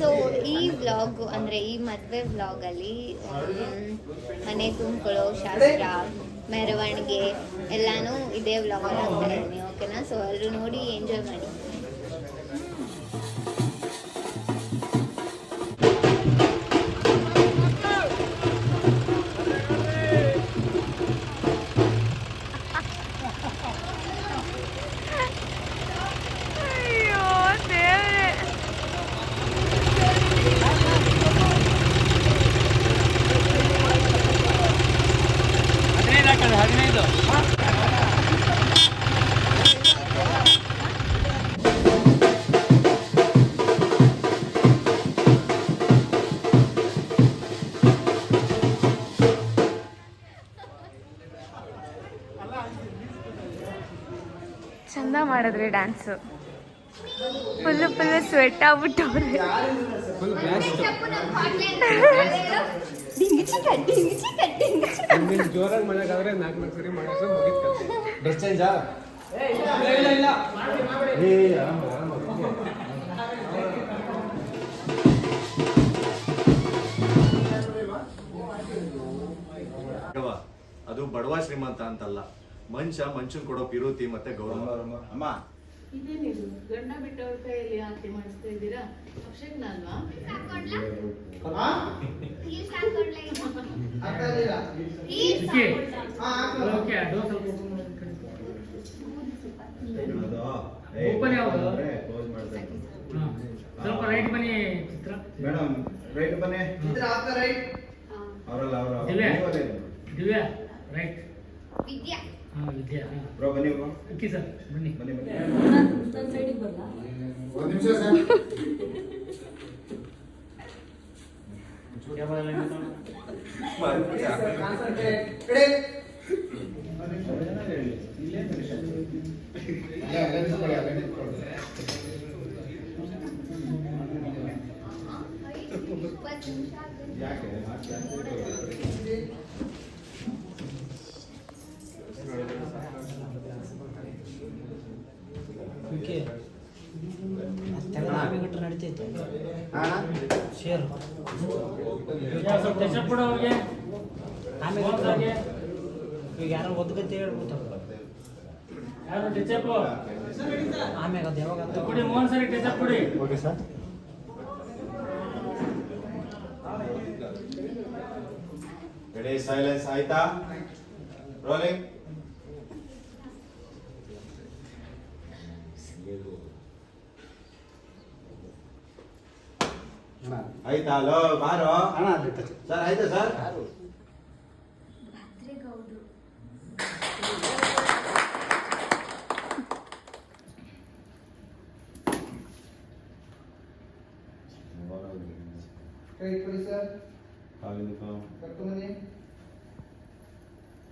So ಈ vlog ಅಂದರೆ ಈ ಮದುವೆ ವ್ಲಾಗಲ್ಲಿ ಮನೆ ತುಂಬಿಕೊಳ್ಳೋ ಶಾಸ್ತ್ರ, ಮೆರವಣಿಗೆ, ಎಲ್ಲಾನು ಇದೇ ವ್ಲಾಗಲ್ಲಿ ಹಾಕ್ತಾ ಓಕೆನಾ ಸೊ ಎಲ್ಲರೂ ನೋಡಿ ಎಂಜಾಯ್ ಮಾಡಿ. ಮಾಡಿದ್ರಿ ಡ್ಯಾನ್ಸ್ ಫುಲ್ಲು ಫುಲ್ ಸ್ವೆಟ್ ಆಗ್ಬಿಟ್ಟವ್ರೆ ಜೋರಾಗಿ ಮಾಡೋಕ್ಕಾದ್ರೆ ನಾಲ್ಕು ನಾಲ್ಕು ಸರಿ ಮಾಡೋದು ಮುಗಿತು ಡ್ರೆಸ್ ಚೇಂಜಾ ಇಲ್ಲ ಇಲ್ಲ ಏ ಆರಾಮ ಆರಾಮ ಅದು ಬಡವ ಶ್ರೀಮಂತ ಅಂತಲ್ಲ. ಮನುಷ್ಯ ಮನುಷ್ಯನ್ ಕೊಡೋ ಪಿರುತಿ ಮತ್ತೆ ಗೌರವ. ಅಮ್ಮ. ಇದೇನಿದು? ಗಂಡ ಬಿಟ್ಟವ್ರ ಕೈಯಲ್ಲಿ ಆರತಿ ಮಾಡಿಸ್ತಾ ಇದ್ದೀರಾ? ಸ್ವಲ್ಪ ರೈಟ್ ಬನ್ನಿ ಚಿತ್ರ. ಮೇಡಮ್ ರೈಟ್ ಬನ್ನಿ. ಅವರಲ್ಲ ಅವರ. ದಿವ್ಯಾ? ರೈಟ್ ವಿದ್ಯಾ. ಹಾ ವಿದ್ಯಾ ಹಾ. ಬ್ರೋ ಬನ್ನಿ ಬ್ರೋ. ಅಕ್ಕಿ ಸರ್ ಬನ್ನಿ. ಬನ್ನಿ ಬನ್ನಿ. ನನ್ನ ಸೈಡಿಗೆ ಬರಲ್ಲ ಒಂದು ನಿಮಿಷ ಸರ್. ಯಾಕೆ ನಡೀತೈತೆ ಶೇರ್ ಸ್ವಲ್ಪ ಟಚಪ್ ಕೊಡು ಅವ್ರಿಗೆ ಆಮೇಲೆ ಅವ್ರಿಗೆ ಈಗ ಯಾರೋ ಒದ್ಗತ್ತೆ ಹೇಳ್ಬಿಡ್ತಾರೆ ಯಾರು ಟಚಪ್ ಆಮ್ಯಾಗ ಅದು ಯಾವಾಗ ಅಂತ ಕೊಡಿ ಮೋಹನ್ ಸರಿ ಟಚಪ್ ಕೊಡಿ ಓಕೆ ಸರ್ ರೆಡಿ ಸೈಲೆನ್ಸ್ ಆಯ್ತಾ? ರೋಲಿಂಗ್ ಆಯ್ತಾ ಹಲೋ ಬಾರೋ ಸರ್ ಆಯ್ತಾ ಸರ್?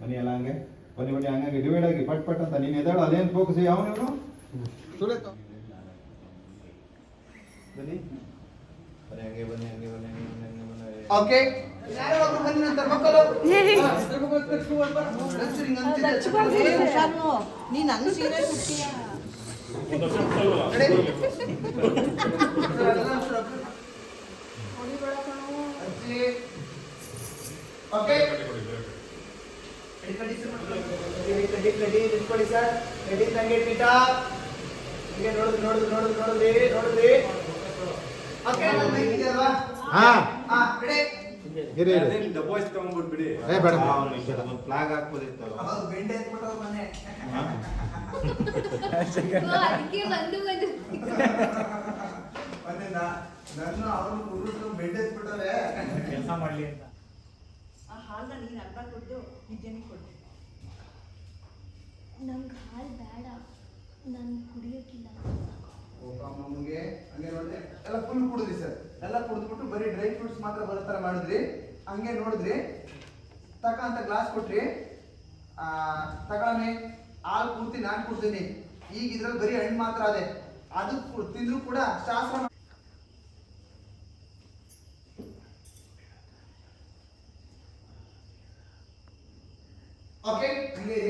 ಬನ್ನಿ ಎಲ್ಲ ಹಂಗೆ? ಬನ್ನಿ ಬನ್ನಿ ಹಂಗಾಗಿ ಡಿವೈಡ್ ಆಗಿ ಪಟ್ ಪಟ್ ಅಂತ ನೀನು ಎದಾಳು ಅದೇನು ಫೋಕಸ್ ಯಾವನು ಬನ್ನಿ ಬನ್ನಿ. ಬನ್ನಿ ಹಂಗೆ ಬನ್ನಿ ನಂತರ ಓಕೆ ಮಕ್ಕಳು ನೀನ್ ಹಂಗ ಸೀರೆ ಓಕೆ ಟಿಟಾ ಹೀಗೆ ನೋಡಿದ್ರಿ ನೋಡಿದ್ರಿ ನೋಡಿದ್ರಿ ನೋಡಿದ್ರಿ ಓಕೆ ಹಾ. ಇರಿ ಇರಿ. ತಗೊಂಡ್ಬಿಟ್ಬಿಡಿ. ಏ, ಬೇಡ. ಒಂದು ಫ್ಲಾಗ್ ಹಾಕ್ಬೋದಿತ್ತಲ್ಲ ಅವ್ರು ಬೆಂಡೆ ಎತ್ಬಿಟ್ಟವ್ರು ಮನೆ. ಅದಕ್ಕೆ ಬಂದು ಬಂದು. ಮೊನ್ನೆ ನಾ- ನನ್ನ ಅವರು ಬೆಂಡೆ ಎತ್ಬಿಟ್ಟವ್ರೆ. ಕೆಲಸ ಮಾಡ್ಲಿ ಅಂತ. ಆ ಹಾಲ್ನ ನೀನು ಅರ್ಧ ಕೊಟ್ಟು ವಿದ್ಯಾನಿಗೆ ಕೊಟ್ಟು ನಂಗೆ ಹಾಲು ಬೇಡ. ನಾನು ಕುಡಿಯೋಕ್ಕಿಲ್ಲ ನಮಗೆ ಹಂಗೆ ನೋಡಿದ್ರೆ ಎಲ್ಲ ಫುಲ್ ಕುಡಿದ್ರಿ ಸರ್ ಎಲ್ಲ ಕುಡಿದ್ಬಿಟ್ಟು ಬರೀ ಡ್ರೈ ಫ್ರೂಟ್ಸ್ ಮಾತ್ರ ಬರೋ ಥರ ಮಾಡಿದ್ರಿ. ಹಂಗೆ ನೋಡಿದ್ರಿ ತಕ ಅಂತ ಗ್ಲಾಸ್ ಕೊಟ್ರಿ. ಆ, ತಗೊಳಮಿ ಹಾಲು ಪೂರ್ತಿ ನಾನು ಕುಡ್ತೀನಿ. ಈಗ ಇದ್ರಲ್ಲಿ ಬರೀ ಹಣ್ಣು ಮಾತ್ರ ಅದೇ. ಅದು ತಿಂದ್ರು ಕೂಡ ಶಾಸ್ತ್ರ ಓಕೆ ಹಂಗೆ.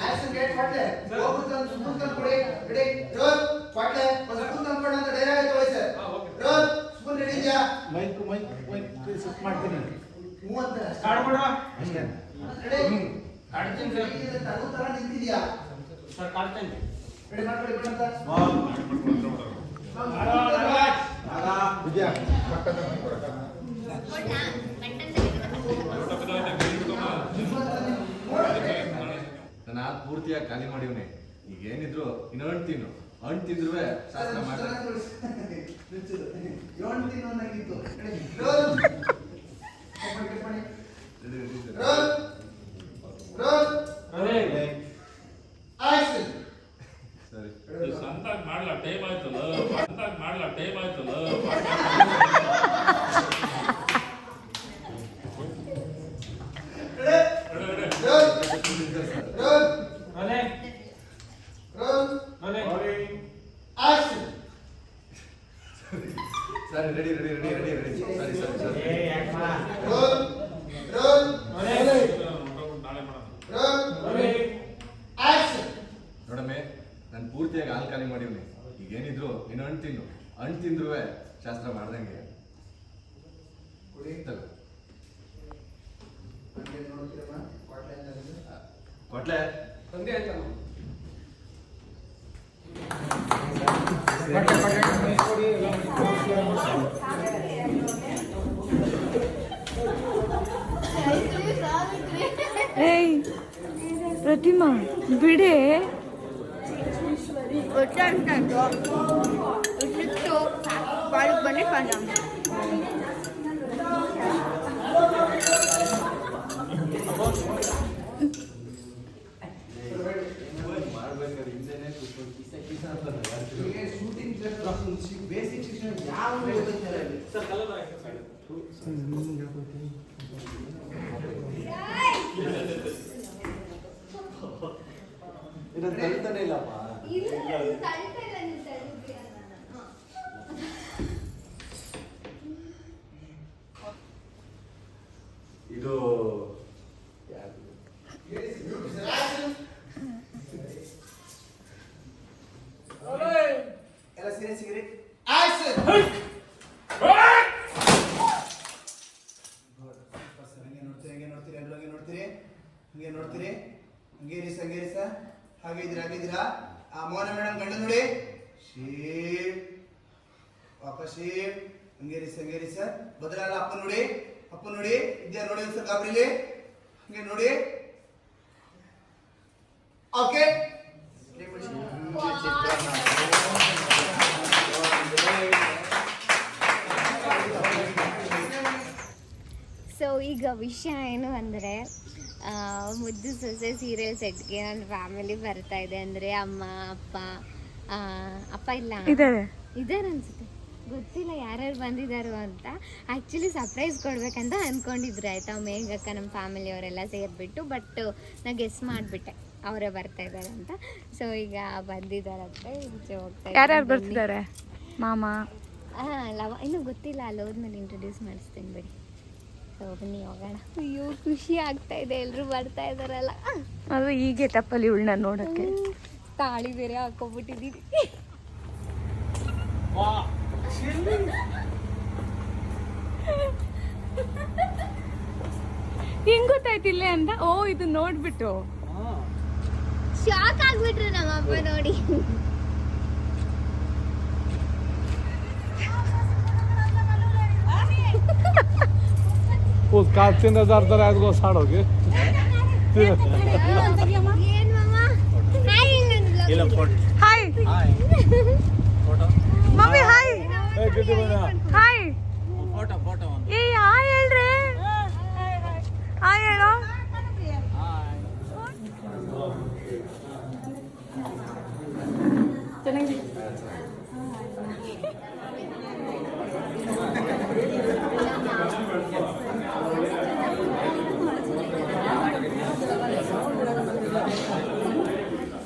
ಆಕ್ಷನ್ ಡೇಟ್ ಕೊಡ್ಲೆ ಹೋಗುತ್ತ ಅಂತ ಸುಮಂತ್ ಅಂತ ಕೊಡಿ ರೆಡಿ ರೋಲ್ ಕೊಡ್ಲೆ ಒಂದು ಸುಮಂತ್ ಅಂತ ಕೊಡ ಅಂತ ಡೈರೆ ಆಯ್ತು ಹೋಯ್ ಸರ್ ರೋಲ್ ಸುಮಂತ್ ರೆಡಿ ಇದೆಯಾ ಮೈಕ್ ಮೈಕ್ ಮೈಕ್ ಸೆಟ್ ಮಾಡ್ತೀನಿ ಮೂವತ್ತ ಸ್ಟಾರ್ಟ್ ಕೊಡ ಅಷ್ಟೇ ರೆಡಿ ಕಾಡ್ತೀನಿ ಸರ್ ಇದು ತರ ನಿಂತಿದ್ಯಾ ಸರ್ ಕಾಡ್ತೀನಿ ರೆಡಿ ಮಾಡ್ಕೊಳ್ಳಿ ಬಿಡ ಅಂತ ವಾಹ್ ಮಾಡ್ಕೊಳ್ಳಿ ಬಿಡ ಅಂತ ವಿಜಯ ಪಟ್ಟದ ಪೂರ್ತಿಯಾಗಿ ಖಾಲಿ ಮಾಡಿವ್ನಿ. ಈಗ ಏನಿದ್ರು ಇನ್ನು ಹಣ್ಣು ತಿನ್ನು. ಹಣ್ಣು ತಿಂದ್ರು ಶಾಸ್ತ್ರ ಮಾಡ್ತಾರೆ ಸರಿ ಸಂತಾಗ ಮಾಡ್ಲಾ ಟೈಮ್ ಆಯ್ತಲ್ಲ? ಸಂತಾಗ ಮಾಡ್ಲಾ ಟೈಮ್ ಆಯ್ತಲ್ಲ roll roll Ravi roll Ravi action ಸರಿ ready ready ready ready ready ಸರಿ ಸರಿ ಸರಿ ರೋಲ್ ರೋಲ್ ರವಿ ನಾಳೆ ಮಾಡೋಣ ರೋಲ್ ರವಿ ಆಕ್ಷನ್ ನೋಡಮ್ಮೆ ನಾನು ಪೂರ್ತಿಯಾಗಿ ಹಾಲು ಖಾಲಿ ಮಾಡಿವ್ನಿ ಈಗ ಏನಿದ್ರು ಇನ್ನು ಹಣ್ಣು ತಿನ್ನು. ಹಣ್ಣು ತಿಂದ್ರು ಶಾಸ್ತ್ರ ಮಾಡ್ದಂಗೆ. ಕುಡಿಯುತ್ತಲ್ಲ ಕೊಟ್ಲೆ ತಂದೆ ಆಯ್ತಲ್ಲ ಏಯ್ ಪ್ರತಿಮಾ ಬಿಡೆ. ಯಾವ ಗೊತ್ತಿಲ್ಲ ಇಲ್ಲಿ ಇದನ್ನ ಕಲಿತಾನೆ ಇಲ್ಲಪ್ಪ ಇದು ಯಾರ್ದು? ಎಲ್ಲ ಸೀರಿಯಸ್ ಸಿಗ್ರಿ ಆಕ್ಷನ್ ಹಂಗೆ ನೋಡ್ತೀರಿ ಹಂಗೆ ನೋಡ್ತೀರಿ ಎಲ್ಲರೂ ಹಂಗೆ ನೋಡ್ತೀರಿ ಹಂಗೆ ನೋಡ್ತೀರಿ ಹಂಗೆ ಇರಿ ಸರ್ ಹಂಗೆ ಇರಿ ಸರ್ ಹಾಗೆ ಇದ್ದೀರಾ ಹಾಗೆ ಇದ್ದೀರಾ ಆ ಮೋಹನ ಮೇಡಮ್ ಗಂಡ ನೋಡಿ ಶೀಪ್ ವಾಪಸ್ ಶೀಪ್ ಹಂಗೆ ಸರ್ ಹಂಗೇರಿ ಸರ್. ಬದಲಾಲ ಅಪ್ಪ ನೋಡಿ ಅಪ್ಪ ನೋಡಿ. ಇದ್ಯಾ ನೋಡಿ ಸರ್ ಗಾಬರಿಲಿ? ಹಂಗೆ ನೋಡಿ. ಓಕೆ ಸೊ ಈಗ ವಿಷಯ ಏನು ಅಂದರೆ ಮುದ್ದು ಸೊಸೆ ಸೀರಿಯಲ್ ಸೆಟ್ಗೆ ನನ್ನ ಫ್ಯಾಮಿಲಿ ಬರ್ತಾ ಇದೆ ಅಂದರೆ ಅಮ್ಮ ಅಪ್ಪ ಅಪ್ಪ ಇಲ್ಲ? ಇದ್ದಾರೆ ಇದ್ದಾರೆ ಅನ್ಸುತ್ತೆ. ಗೊತ್ತಿಲ್ಲ ಯಾರ್ಯಾರು ಬಂದಿದ್ದಾರೋ ಅಂತ. ಆ್ಯಕ್ಚುಲಿ ಸರ್ಪ್ರೈಸ್ ಕೊಡ್ಬೇಕಂತ ಅಂದ್ಕೊಂಡಿದ್ರು ಆಯಿತಾ ಮೇಘಕ್ಕ ನಮ್ಮ ಫ್ಯಾಮಿಲಿಯವರೆಲ್ಲ ಸೇರಿಬಿಟ್ಟು ಬಟ್ ನಾ ಗೆಸ್ ಮಾಡಿಬಿಟ್ಟೆ ಅವರೇ ಬರ್ತಾ ಇದ್ದಾರೆ ಅಂತ. ಸೊ ಈಗ ಬಂದಿದ್ದಾರಂತೆ ಈಚೆ ಹೋಗ್ತಾ ಇದ್ದಾರೆ. ಯಾರ್ಯಾರು. ಬರ್ತಿದ್ದಾರೆ? ಮಾಮ? ಹಾಂ ಲವ ಇನ್ನೂ ಗೊತ್ತಿಲ್ಲ ಅಲ್ಲಿ ಹೋದ್ಮೇಲೆ ಇಂಟ್ರೊಡ್ಯೂಸ್ ಮಾಡಿಸ್ತೀನಿ ಬಿಡಿ. ಸೊ ಬನ್ನಿ ಹೋಗೋಣ. ಅಯ್ಯೋ ಖುಷಿ ಆಗ್ತಾ ಇದೆ ಎಲ್ಲರೂ ಬರ್ತಾ ಇದ್ದಾರಲ್ಲ. ಅದು ಹೀಗೆ ತಪ್ಪಲ್ಲಿ ಇವಳನ್ನ ನೋಡಕ್ಕೆ. ತಾಳಿ ಬೇರೆ ಹಾಕೋಬಿಟ್ಟಿದ್ದೀರಿ ಗೊತ್ತಾಯ್ತಿಲ್ಲ ಅಂತ ಓ ಇದು ನೋಡ್ಬಿಟ್ಟು ಶಾಕ್ ಆಗ್ಬಿಟ್ರು ನಮ್ಮ ಅಪ್ಪ ನೋಡಿ वो का तीन हजार तर आज गो साडोगे ಏನ್ ಮಾಮ ಹಾಯ್ ಇನ್ನೊಂದು ಹಾಯ್ ಮಮ್ಮಿ ಹಾಯ್ ಹಾಯ್ ಏ ಹಾಯ್ ಹೇಳ್ರಿ ಹಾಯ್ ಹೇಳೋ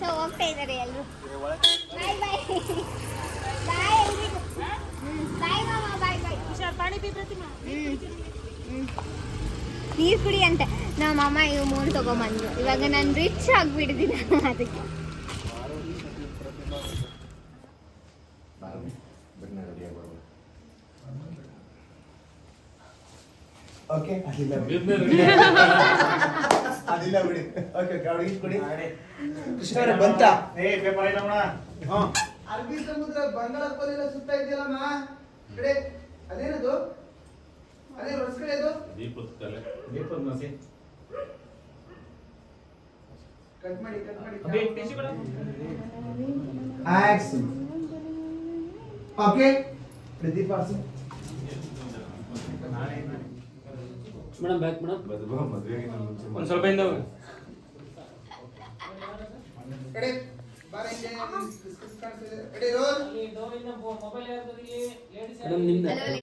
ಸೊ ಹೋಗ್ತಾ ಇದ್ದಾರೆ ಎಲ್ಲರೂ ಬಾಯ್ ಬಾಯ್ ಬಾಯ್ ಎಲ್ರಿಗೂ ಬಾಯ್ ಮಾಮ ಬಾಯ್ ಬಾಯ್ ಪಾಣಿ ಪ್ರತಿಮಾ ನೀರು ಕುಡಿ ಅಂತೆ. ನಮ್ಮ ಅಮ್ಮ ಇವು ಮೂರು ತಗೊಂಬಂದ್ರು ಇವಾಗ ನಾನು ರಿಚ್ ಆಗಿಬಿಟ್ಟಿದ್ದೀನಿ ಅದಕ್ಕೆ. ಓಕೆ ಅದಿಲ್ಲ ಬಿಡಿ. ಬಿದ್ಮೇಲೆ ಅದಿಲ್ಲ ಬಿಡಿ. ಓಕೆ ಓಕೆ ಅವ್ರಿಗೆ ಕೊಡಿ. ಕೃಷ್ಣ ಅವರೇ ಬಂತಾ? ಅರಬ್ಬಿ ಸಮುದ್ರ ಬಂಗಾಳ ಕೊಲ್ಲಿಲ್ಲ ಸುತ್ತ ಇದೆಯಲ್ಲಮ್ಮ ಕಡೆ ಅದೇನದು? ಅದೇ ರೊಸ್ ಕಡೆ ಅದು ದೀಪದ ಕಲೆ ಕಟ್ ಮಾಡಿ ಕಟ್ ಮಾಡಿ ಅಭಿ, ಆಕ್ಷನ್ ಓಕೆ ಪ್ರದೀಪ್ ಆರ್ಸು ಮೇಡಮ್ ಬ್ಯಾಕ್ ಮೇಡಮ್ ಮದುವೆಗೆ ಮುಂಚೆ ಒಂದು ಸ್ವಲ್ಪ ಹಿಂದೆ ಹೋಗಿ. ಕಡೆ ಬಾರ ಹಿಂದೆ ಕಾಣಿಸ್ತಿದೆ ಕಡೆ ರೋಲ್ ಮೇಡಮ್ ನಿಮ್ದೆ ಹಲೋ